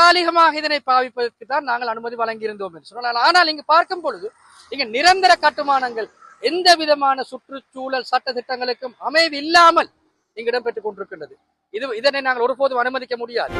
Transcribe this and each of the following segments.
தற்காலிகமாக இதனை பாவிப்பதற்கு தான் நாங்கள் அனுமதி வழங்கியிருந்தோம் என்று சொன்னால் ஆனால் இங்கு பார்க்கும் பொழுது இங்கு நிரந்தர கட்டுமானங்கள் எந்த விதமான சுற்றுச்சூழல் சட்ட திட்டங்களுக்கும் அமைவு இல்லாமல் இங்கு இடம்பெற்றுக் கொண்டிருக்கின்றது. இது இதனை நாங்கள் ஒருபோதும் அனுமதிக்க முடியாது.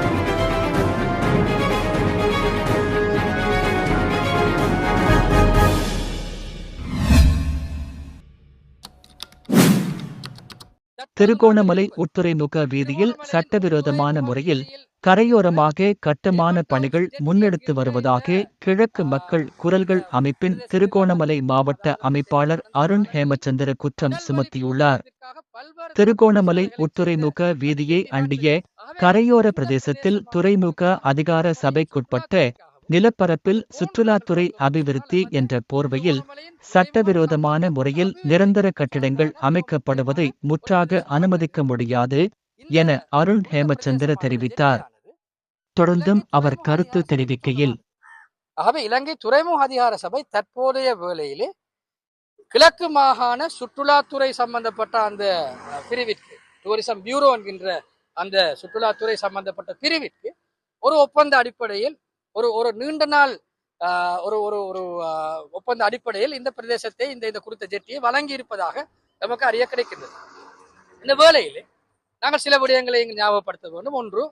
திருகோணமலை உட்துறைமுக வீதியில் சட்டவிரோதமான முறையில் கரையோரமாக கட்டுமான பணிகள் முன்னெடுத்து வருவதாக கிழக்கு மக்கள் குரல்கள் அமைப்பின் திருகோணமலை மாவட்ட அமைப்பாளர் அருண் ஹேமச்சந்திர குற்றம் சுமத்தியுள்ளார். திருகோணமலை உட்துறைமுக வீதியை அண்டிய கரையோர பிரதேசத்தில் துறைமுக அதிகார சபைக்குட்பட்ட நிலப்பரப்பில் சுற்றுலாத்துறை அபிவிருத்தி என்ற போர்வையில் சட்டவிரோதமான முறையில் நிரந்தர கட்டிடங்கள் அமைக்கப்படுவதை முற்றாக அனுமதிக்க முடியாது என அருண் ஹேமச்சந்திர தெரிவித்தார். தொடர்ந்தும் அவர் கருத்து தெரிவிக்கையில் ஆகவே இலங்கை துறைமுக அதிகார சபை தற்போதைய வேளையிலே கிழக்கு மாகாண சுற்றுலாத்துறை சம்பந்தப்பட்ட அந்த பிரிவிற்கு டூரிசம் பியூரோ என்கின்ற அந்த சுற்றுலாத்துறை சம்பந்தப்பட்ட பிரிவிற்கு ஒரு ஒப்பந்த அடிப்படையில் ஒரு ஒரு நீண்ட நாள் ஆஹ், ஒரு ஒரு ஒரு ஒப்பந்த அடிப்படையில் இந்த பிரதேசத்தை இந்த இந்த குறித்த ஜெட்டியை வழங்கி இருப்பதாக நமக்கு அறிய கிடைக்கின்றது. இந்த வேளையில் நாங்கள் சில விடயங்களை இங்கு ஞாபகப்படுத்த வேண்டும். ஒன்று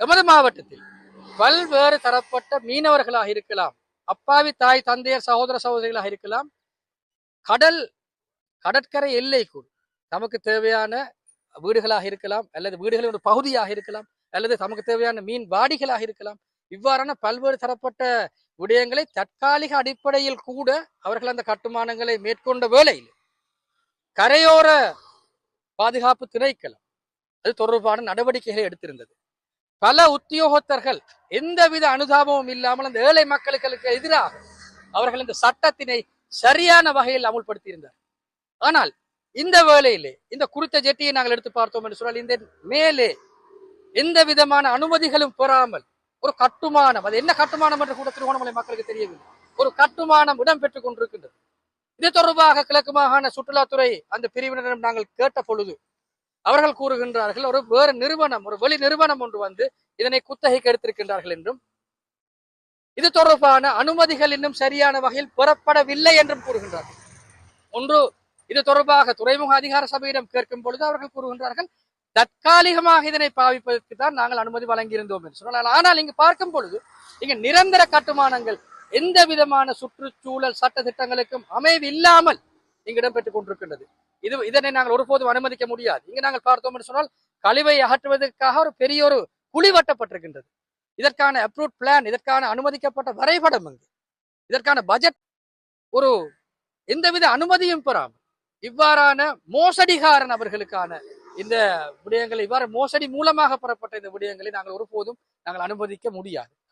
எமது மாவட்டத்தில் பல்வேறு தரப்பட்ட மீனவர்களாக இருக்கலாம் அப்பாவி தாய் தந்தையர் சகோதர சகோதரிகளாக இருக்கலாம். கடல் கடற்கரை எல்லைக்குள் தமக்கு தேவையான வீடுகளாக இருக்கலாம் அல்லது வீடுகளின் ஒரு பகுதியாக இருக்கலாம் அல்லது தமக்கு தேவையான மீன் வாடிகளாக இருக்கலாம். இவ்வாறான பல்வேறு தரப்பட்ட விடயங்களை தற்காலிக அடிப்படையில் கூட அவர்கள் அந்த கட்டுமானங்களை மேற்கொண்ட வேளையில் கரையோர பாதுகாப்பு திணைக்களம் அது தொடர்பான நடவடிக்கைகளை எடுத்திருந்தது. பல உத்தியோகத்தர்கள் எந்தவித அனுதாபமும் இல்லாமல் அந்த ஏழை மக்களுக்கு எதிராக அவர்கள் இந்த சட்டத்தினை சரியான வகையில் அமுல்படுத்தியிருந்தார் ஆனால் இந்த வேளையிலே இந்த குறித்த ஜெட்டியை நாங்கள் எடுத்து பார்த்தோம் என்று சொன்னால் இந்த மேலே எந்த விதமான அனுமதிகளும் பெறாமல் ஒரு கட்டுமானம். அது என்ன கட்டுமானம் என்று கூட திருகோணமலை மக்களுக்கு தெரியவில்லை. ஒரு கட்டுமானம் இடம் பெற்றுக் கொண்டிருக்கின்றது. இது தொடர்பாக கிழக்கு மாகாண சுற்றுலாத்துறை அந்த பிரிவினரிடம் நாங்கள் கேட்ட பொழுது அவர்கள் கூறுகின்றார்கள் ஒரு வேறு நிறுவனம் ஒரு வெளி நிறுவனம் ஒன்று வந்து இதனை குத்தகைக்கு எடுத்திருக்கின்றார்கள் என்றும் இது தொடர்பான அனுமதிகள் இன்னும் சரியான வகையில் பெறப்படவில்லை என்றும் கூறுகின்றார்கள். ஒன்று இது தொடர்பாக துறைமுக அதிகார சபையிடம் கேட்கும் பொழுது அவர்கள் கூறுகின்றார்கள் தற்காலிகமாக இதனை பாவிப்பதற்கு தான் நாங்கள் அனுமதி வழங்கியிருந்தோம் என்று சொன்னால் ஆனால் இங்கு பார்க்கும் பொழுது இங்கு நிரந்தர கட்டுமானங்கள் எந்த விதமான சுற்றுச்சூழல் சட்ட திட்டங்களுக்கும் அமைவு இல்லாமல் இங்கு இடம்பெற்றுக் கொண்டிருக்கின்றது. இது இதனை நாங்கள் ஒருபோதும் அனுமதிக்க முடியாது. இங்கு நாங்கள் பார்த்தோம் என்று சொன்னால் கழிவை அகற்றுவதற்காக ஒரு பெரிய ஒரு குழி வட்டப்பட்டிருக்கின்றது. இதற்கான அப்ரூவ் பிளான் இதற்கான அனுமதிக்கப்பட்ட வரைபடம் இங்கு. இதற்கான பட்ஜெட் ஒரு எந்தவித அனுமதியும் பெறாமல் இவ்வாறான மோசடிகார நபர்களுக்கான இந்த விடயங்களை இவ்வாறு மோசடி மூலமாக பெறப்பட்ட இந்த விடயங்களை நாங்கள் ஒருபோதும் நாங்கள் அனுமதிக்க முடியாது.